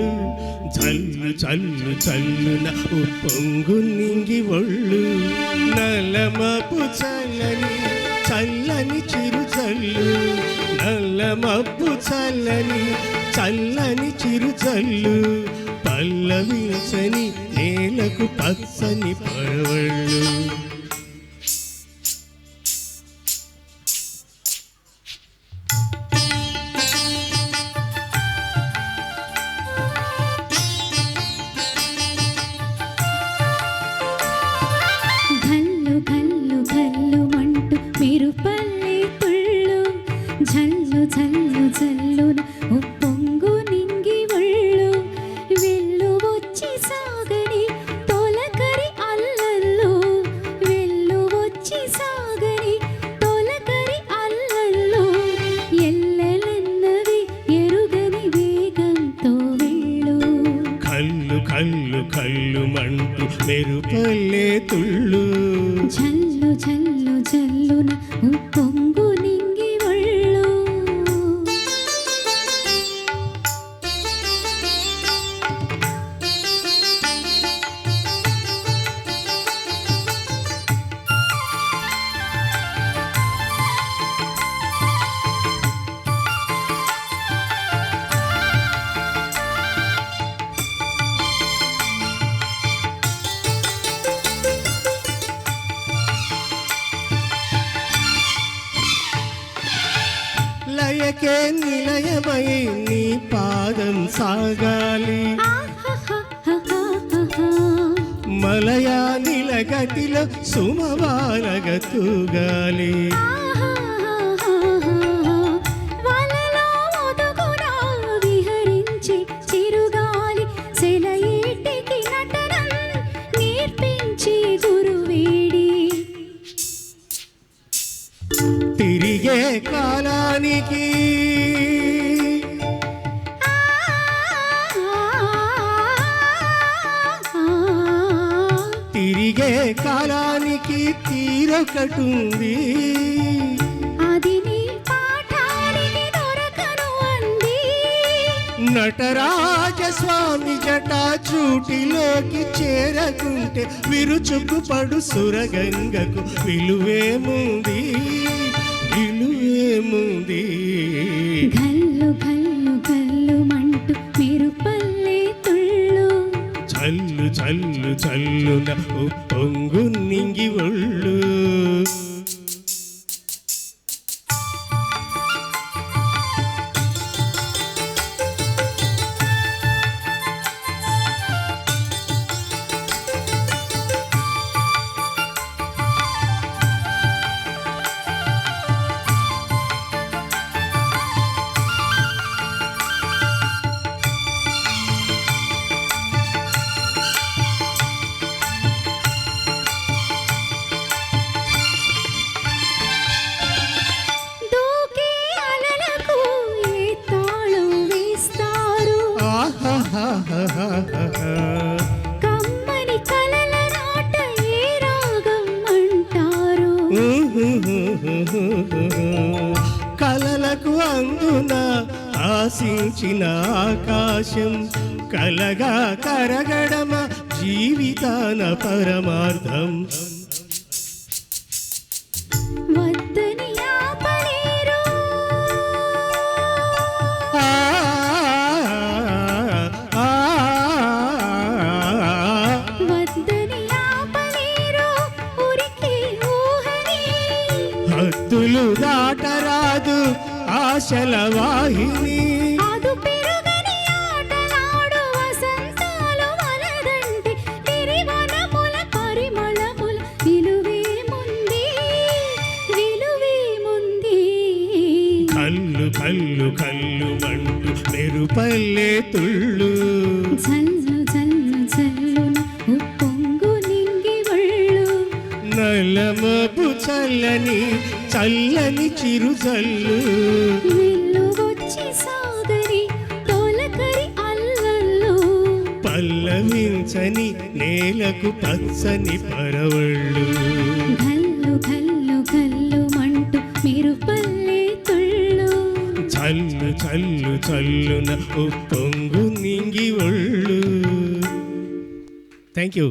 చల్లు చల్లు చల్లున ఉప్పొంగు నింగి ఒళ్ళు. నల్లమపు చల్లని చల్లని చిరు చల్లు. నల్లమప్పు చల్లని చల్లని చిరు చల్లు. పల్లవించని నేలకు పచ్చని పరవళ్ళు కళ్ళు కళ్ళు మెరుపల్లే తుళ్ళు లయకే నిలయమై నీ పాదం సాగాలి ఆహాహాహాహాహా. మలయా నిలగతిలో సుమవాలగ తూగాలి కాలానికి తీరొకటుంది. అది నీ పాఠానికి దొరకను అంది. నటరాజ స్వామి జటా చూటిలోకి చేరకుంటే విరుచుకు పడు సురగంగకు విలువేముంది? విలువేముంది? గల్లు గల్లు చల్లు చల్లున కమ్మని కలల నాట ఏ రాగం అంటారు? కలలకు అందున ఆశించిన ఆకాశం కలగా కరగడమ జీవితాన పరమార్థం. తిరివనముల పరిమళముల విలువేముంది విలువేముంది కళ్ళు కళ్ళు కళ్ళు మంటూ మెరుపల్లే తుళ్ళు. నల్లమపు చల్లని చల్లని చిరు చల్లు వెళ్ళు వచ్చి సాగరి తోలకరి అల్లల్లో. పల్లవించని నేలకు పచ్చని పరవళ్ళు. గల్లు గల్లు గల్లు మంటూ మీరు పల్లె తుళ్ళు. చల్లు చల్లు చల్లున ఉప్పొంగు నింగి థ్యాంక్ యూ